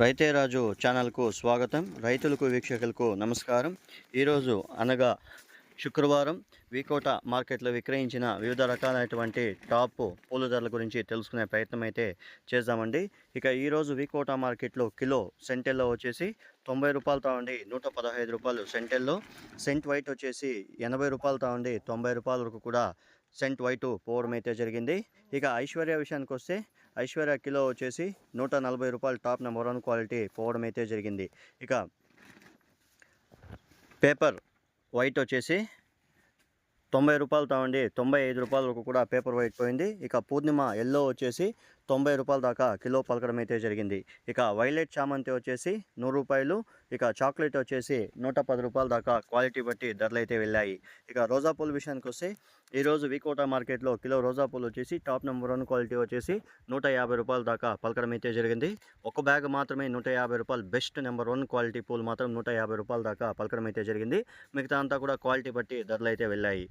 రైతే రాజు ఛానల్కు స్వాగతం. రైతులకు వీక్షకులకు నమస్కారం. ఈరోజు అనగా శుక్రవారం వీకోట మార్కెట్లో విక్రయించిన వివిధ రకాలైనటువంటి టాప్ పూల ధరల గురించి తెలుసుకునే ప్రయత్నం అయితే చేద్దామండి. ఇక ఈరోజు వీకోట మార్కెట్లో కిలో సెంటెల్లో వచ్చేసి తొంభై రూపాయలతో ఉండి నూట పదహైదు రూపాయలు సెంటెల్లో. సెంట్ వైట్ వచ్చేసి ఎనభై రూపాయలతో ఉండి తొంభై రూపాయల వరకు కూడా సెంట్ వైటు పోవడం అయితే జరిగింది. ఇక ఐశ్వర్య విషయానికి వస్తే ఐశ్వర్య కిలో వచ్చేసి నూట నలభై రూపాయలు టాప్ నెంబర్ వన్ క్వాలిటీ పోవడం అయితే జరిగింది. ఇక పేపర్ వైట్ వచ్చేసి తొంభై రూపాయలు తావండి. తొంభై ఐదు రూపాయలకు కూడా పేపర్ వైట్ పోయింది. ఇక పూర్ణిమ ఎల్లో వచ్చేసి తొంభై రూపాయల దాకా కిలో పలకడం అయితే జరిగింది. ఇక వైలెట్ చామంతి వచ్చేసి నూరు రూపాయలు ఇక చాక్లెట్ వచ్చేసి నూట పది రూపాయల దాకా క్వాలిటీ బట్టి ధరలు అయితే వెళ్ళాయి. ఇక రోజా పూల విషయానికి వస్తే ఈరోజు వికోటా మార్కెట్లో కిలో రోజా పూలు వచ్చేసి టాప్ నెంబర్ వన్ క్వాలిటీ వచ్చేసి నూట యాభై రూపాయల దాకా పలకడం అయితే జరిగింది. ఒక బ్యాగ్ మాత్రమే నూట యాభై రూపాయలు బెస్ట్ నెంబర్ వన్ క్వాలిటీ పూలు మాత్రం నూట యాభై రూపాయల దాకా పలకడం అయితే జరిగింది. మిగతా అంతా కూడా క్వాలిటీ బట్టి ధరలు అయితే వెళ్ళాయి.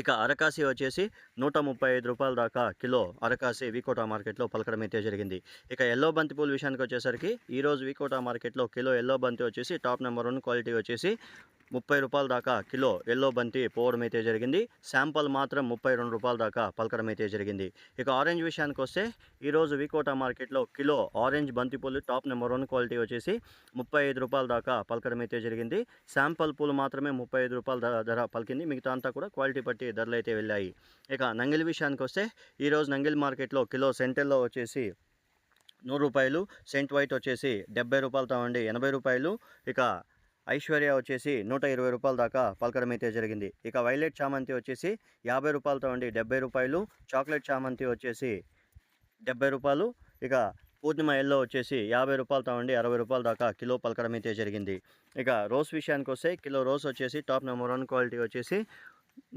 ఇక అరకాసి వచ్చేసి నూట ముప్పై ఐదు రూపాయల దాకా కిలో అరకాసి వికోటా మార్కెట్లో పలకడం అయితే జరిగింది. ఇక ఎల్లో బంతి పూల విషయానికి వచ్చేసరికి ఈరోజు వికోటా మార్కెట్లో కిలో ఎల్లో బంతి వచ్చేసి టాప్ నెంబర్ వన్ క్వాలిటీ వచ్చేసి ముప్పై రూపాయల దాకా కిలో ఎల్లో బంతి పోవడం అయితే జరిగింది. శాంపల్ మాత్రం ముప్పై రెండు రూపాయల దాకా పలకడం అయితే జరిగింది. ఇక ఆరెంజ్ విషయానికి వస్తే ఈరోజు వికోటా మార్కెట్లో కిలో ఆరెంజ్ బంతి పూలు టాప్ నెంబర్ వన్ క్వాలిటీ వచ్చేసి ముప్పై ఐదు రూపాయల దాకా పలకడం అయితే జరిగింది. శాంపల్ పూలు మాత్రమే ముప్పై ఐదు రూపాయల ధర పలికింది. మిగతా అంతా కూడా క్వాలిటీ బట్టి ధరలు అయితే వెళ్ళాయి. ఇక నంగిలి విషయానికి వస్తే ఈరోజు నంగిలి మార్కెట్లో కిలో సెంటెల్లో వచ్చేసి నూరు రూపాయలు సెంట్ వైట్ వచ్చేసి డెబ్బై రూపాయలతో ఉండి ఎనభై రూపాయలు. ఇక ఐశ్వర్య వచ్చేసి నూట ఇరవై రూపాయల దాకా పలకడం అయితే జరిగింది. ఇక వైలెట్ చామంతి వచ్చేసి యాభై రూపాయలతో ఉండి డెబ్బై రూపాయలు. చాక్లెట్ చామంతి వచ్చేసి డెబ్బై రూపాయలు. ఇక పూర్ణిమ ఎల్లో వచ్చేసి యాభై రూపాయలతో ఉండి అరవై రూపాయల దాకా కిలో పలకడం అయితే జరిగింది. ఇక రోస్ విషయానికి వస్తే కిలో రోస్ వచ్చేసి టాప్ నెంబర్ వన్ క్వాలిటీ వచ్చేసి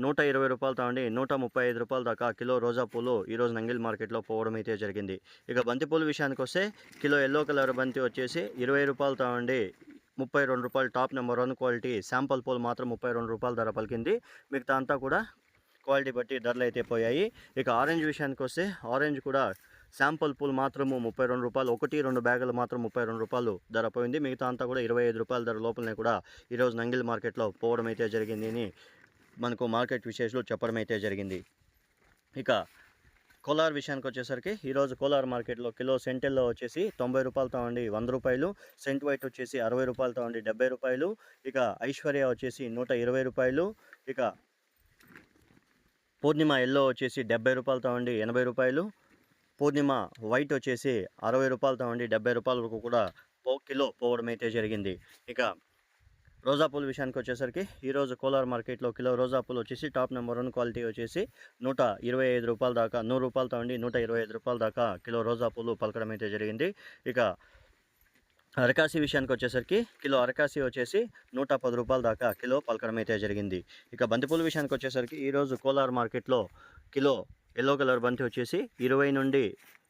నూట ఇరవై రూపాయలతో ఉండి నూట ముప్పై ఐదు రూపాయల దాకా కిలో రోజా పూలు ఈరోజు నంగిల్ మార్కెట్లో పోవడం అయితే జరిగింది. ఇక బంతి పూల విషయానికి వస్తే కిలో ఎల్లో కలర్ బంతి వచ్చేసి ఇరవై రూపాయలతో ఉండి ముప్పై రెండు రూపాయలు top number one quality sample పూలు మాత్రం ముప్పై రెండు రూపాయల ధర పలికింది. మిగతా అంతా కూడా క్వాలిటీ బట్టి ధరలు అయితే పోయాయి. ఇక ఆరెంజ్ విషయానికి వస్తే ఆరెంజ్ కూడా శాంపుల్ పూలు మాత్రము ముప్పై రెండు రూపాయలు ఒకటి రెండు బ్యాగులు మాత్రం ముప్పై రెండు రూపాయలు ధర పోయింది. మిగతా అంతా కూడా ఇరవై ఐదు రూపాయల ధర లోపలనే కూడా ఈరోజు నంగిల్ మార్కెట్లో పోవడం అయితే జరిగింది అని మనకు మార్కెట్ విశేషాలు చెప్పడం అయితే జరిగింది. ఇక కోలార్ విషయానికి వచ్చేసరికి ఈరోజు కోలార్ మార్కెట్లో కిలో సెంటెల్లో వచ్చేసి తొంభై రూపాయలతో ఉండి వంద రూపాయలు. సెంట్ వైట్ వచ్చేసి అరవై రూపాయలతో ఉండి డెబ్బై రూపాయలు. ఇక ఐశ్వర్య వచ్చేసి నూట ఇరవై రూపాయలు. ఇక పూర్ణిమ ఎల్లో వచ్చేసి డెబ్బై రూపాయలతో ఉండి ఎనభై రూపాయలు. పూర్ణిమ వైట్ వచ్చేసి అరవై రూపాయలతో ఉండి డెబ్బై రూపాయల వరకు కూడా పో కిలో పోవడం అయితే జరిగింది. ఇక రోజా పూల విషయానికి వచ్చేసరికి ఈరోజు కోలార్ మార్కెట్లో కిలో రోజా పూలు వచ్చేసి టాప్ నెంబర్ వన్ క్వాలిటీ వచ్చేసి నూట ఇరవై ఐదు రూపాయల దాకా నూరు రూపాయలతో ఉండి నూట ఇరవై ఐదు రూపాయల దాకా కిలో రోజా పూలు పలకడం అయితే జరిగింది. ఇక అరకాసి విషయానికి వచ్చేసరికి కిలో అరకాసి వచ్చేసి నూట పది రూపాయల దాకా కిలో పలకడం అయితే జరిగింది. ఇక బంతిపూల విషయానికి వచ్చేసరికి ఈరోజు కోలార్ మార్కెట్లో కిలో ఎల్లో కలర్ బంతి వచ్చేసి ఇరవై నుండి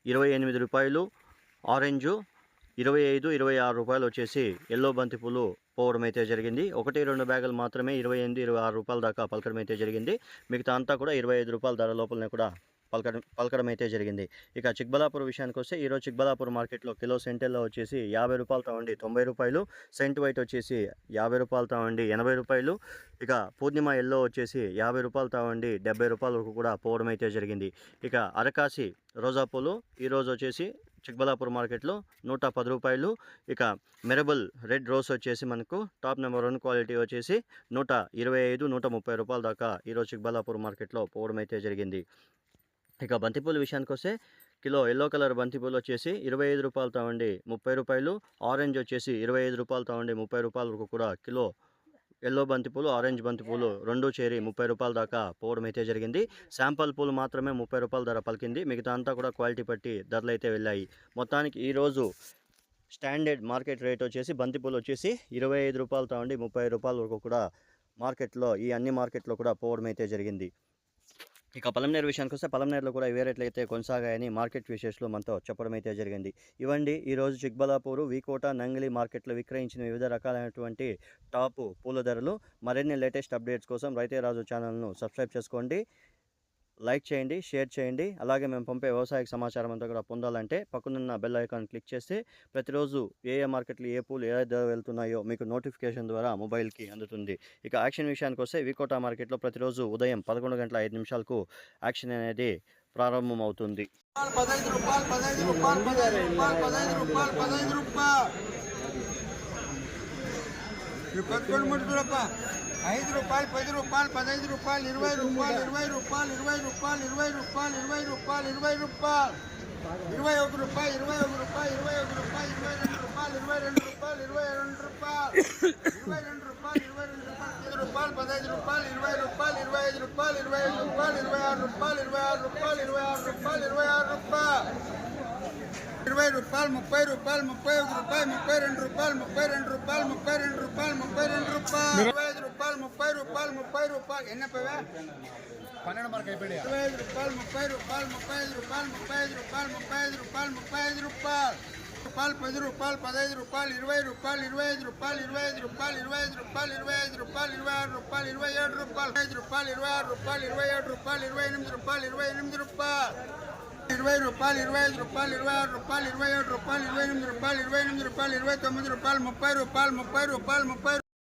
ఇరవై ఎనిమిది రూపాయలు ఆరెంజు ఇరవై ఐదు ఇరవై ఆరు రూపాయలు వచ్చేసి ఎల్లో బంతి పూలు పోవడం అయితే జరిగింది. ఒకటి రెండు బ్యాగులు మాత్రమే ఇరవై ఎనిమిది ఇరవై ఆరు రూపాయల దాకా పలకడం అయితే జరిగింది. మిగతా అంతా కూడా ఇరవై ఐదు రూపాయల ధర లోపలనే కూడా పలకడం పలకడం అయితే జరిగింది. ఇక చిక్బలాపూర్ విషయానికి వస్తే ఈరోజు చిక్బలాపూర్ మార్కెట్లో కిలో సెంటెల్లో వచ్చేసి యాభై రూపాయలతో ఉండి తొంభై రూపాయలు. సెంట్ వైట్ వచ్చేసి యాభై రూపాయలతో ఉండి ఎనభై రూపాయలు. ఇక పూర్ణిమ ఎల్లో వచ్చేసి యాభై రూపాయలతో ఉండి డెబ్బై రూపాయల వరకు కూడా పోవడం అయితే జరిగింది. ఇక అరకాసి రోజా పూలు ఈరోజు వచ్చేసి చిక్బలాపూర్ మార్కెట్లో నూట పది రూపాయలు. ఇక మెరబుల్ రెడ్ రోస్ వచ్చేసి మనకు టాప్ నెంబర్ వన్ క్వాలిటీ వచ్చేసి నూట ఇరవై ఐదు నూట ముప్పై రూపాయల దాకా ఈరోజు చిక్బలాపూర్ మార్కెట్లో పోవడం అయితే జరిగింది. ఇక బంతిపూల విషయానికి వస్తే కిలో ఎల్లో కలర్ బంతిపూలు వచ్చేసి ఇరవై ఐదు రూపాయలతో ఉండి ముప్పై రూపాయలు. ఆరెంజ్ వచ్చేసి ఇరవై ఐదు రూపాయలతో ఉండి ముప్పై రూపాయల వరకు కూడా కిలో ఎల్లో బంతిపూలు ఆరెంజ్ బంతిపూలు రెండు చేరి ముప్పై రూపాయల దాకా పోవడం అయితే జరిగింది. శాంపల్ పూలు మాత్రమే ముప్పై రూపాయల ధర పలికింది. మిగతా అంతా కూడా క్వాలిటీ బట్టి ధరలు అయితే వెళ్ళాయి. మొత్తానికి ఈరోజు స్టాండర్డ్ మార్కెట్ రేట్ వచ్చేసి బంతిపూలు వచ్చేసి ఇరవై ఐదు రూపాయలతో ఉండి ముప్పై రూపాయల వరకు కూడా మార్కెట్లో ఈ అన్ని మార్కెట్లో కూడా పోవడం అయితే జరిగింది. ఇక పలంనేరు విషయానికి వస్తే పలంనేరులో కూడా ఇవే రేట్లు అయితే కొనసాగాయని మార్కెట్ విశేషాలు మనతో చెప్పడం అయితే జరిగింది. ఇవండి ఈరోజు చిక్బలాపూరు వీకోట నంగిలి మార్కెట్లో విక్రయించిన వివిధ రకాలైనటువంటి టాపు పూల ధరలు. మరిన్ని లేటెస్ట్ అప్డేట్స్ కోసం రైతే రాజు ఛానల్ను సబ్స్క్రైబ్ చేసుకోండి. లైక్ చేయండి షేర్ చేయండి. అలాగే మేము పంపే వ్యవసాయ సమాచారం అంతా కూడా పొందాలంటే పక్కనున్న బెల్ ఐకాన్ క్లిక్ చేస్తే ప్రతిరోజు ఏ ఏ మార్కెట్లు ఏ పూలు ఏ ధర వెళ్తున్నాయో మీకు నోటిఫికేషన్ ద్వారా మొబైల్కి అందుతుంది. ఇక యాక్షన్ విషయానికి వస్తే వికోటా మార్కెట్లో ప్రతిరోజు ఉదయం పదకొండు గంటల ఐదు నిమిషాలకు యాక్షన్ అనేది ప్రారంభమవుతుంది పదహైదు రూపాయలు పదహైదు రూపాయలు పదహైదు రూపాయలు పదహైదు రూపాయలు పదహైదు రూపాయలు మీరు పట్టుకొని ముట్టుకురప్ప ఐదు రూపాయలు పది రూపాయలు పదహైదు రూపాయలు ఇరవై రూపాయలు ఇరవై రూపాయలు ఇరవై రూపాయలు ఇరవై రూపాయలు ఇరవై రూపాయలు ఇరవై రూపాయలు ఇరవై ఒక రూపాయి ఇరవై ఒక రూపాయి ఇరవై ఒక రూపాయి ఇరవై రెండు రూపాయలు ఇరవై రెండు రూపాయలు ఇరవై రెండు రూపాయలు ఇరవై రెండు రూపాయలు ఇరవై రెండు రూపాయలు ఐదు రూపాయలు పదహైదు రూపాయలు ఇరవై రూపాయలు ఇరవై ఐదు రూపాయలు ఇరవై ఐదు రూపాయలు ఇరవై ఆరు రూపాయలు ఇరవై ఆరు రూపాయలు ఇరవై ఆరు రూపాయలు ఇరవై ఆరు రూపాయలు ఇరవై రూపాయలు ముప్పై రూపాయలు ముప్పై ఒక రూపాయి ముప్పై రెండు రూపాయలు ముప్పై రెండు రూపాయలు ముప్పై రెండు రూపాయలు ముప్పై రెండు రూపాయలు ఇరవై ఐదు రూపాయలు ముప్పై రూపాయలు ముప్పై రూపాయలు ఎన్నపవే పన్నెండు మార్క్ అయిపోయాడు ఇరవై ఐదు రూపాయలు ముప్పై రూపాయలు ముప్పై ఐదు రూపాయలు ముప్పై ఐదు రూపాయలు ముప్పై ఐదు రూపాయలు ముప్పై ఐదు రూపాయలు రూపాయలు పది రూపాయలు పదహైదు రూపాయలు ఇరవై రూపాయలు ఇరవై ఐదు రూపాయలు ఇరవై ఐదు రూపాయలు ఇరవై ఐదు రూపాయలు ఇరవై ఐదు రూపాయలు ఇరవై ఆరు రూపాయలు ఇరవై ఏడు రూపాయలు ఐదు రూపాయలు ఇరవై ఆరు రూపాయలు ఇరవై ఏడు రూపాయలు ఇరవై ఎనిమిది రూపాయలు ఇరవై ఎనిమిది రూపాయలు ఇరవై రూపాయలు ఇరవై ఐదు రూపాయలు ఇరవై ఆరు రూపాయలు ఇరవై ఏడు రూపాయలు ఇరవై ఎనిమిది రూపాయలు ఇరవై ఎనిమిది రూపాయలు ఇరవై తొమ్మిది రూపాయలు ముప్పై రూపాయలు ముప్పై రూపాయలు ముప్పై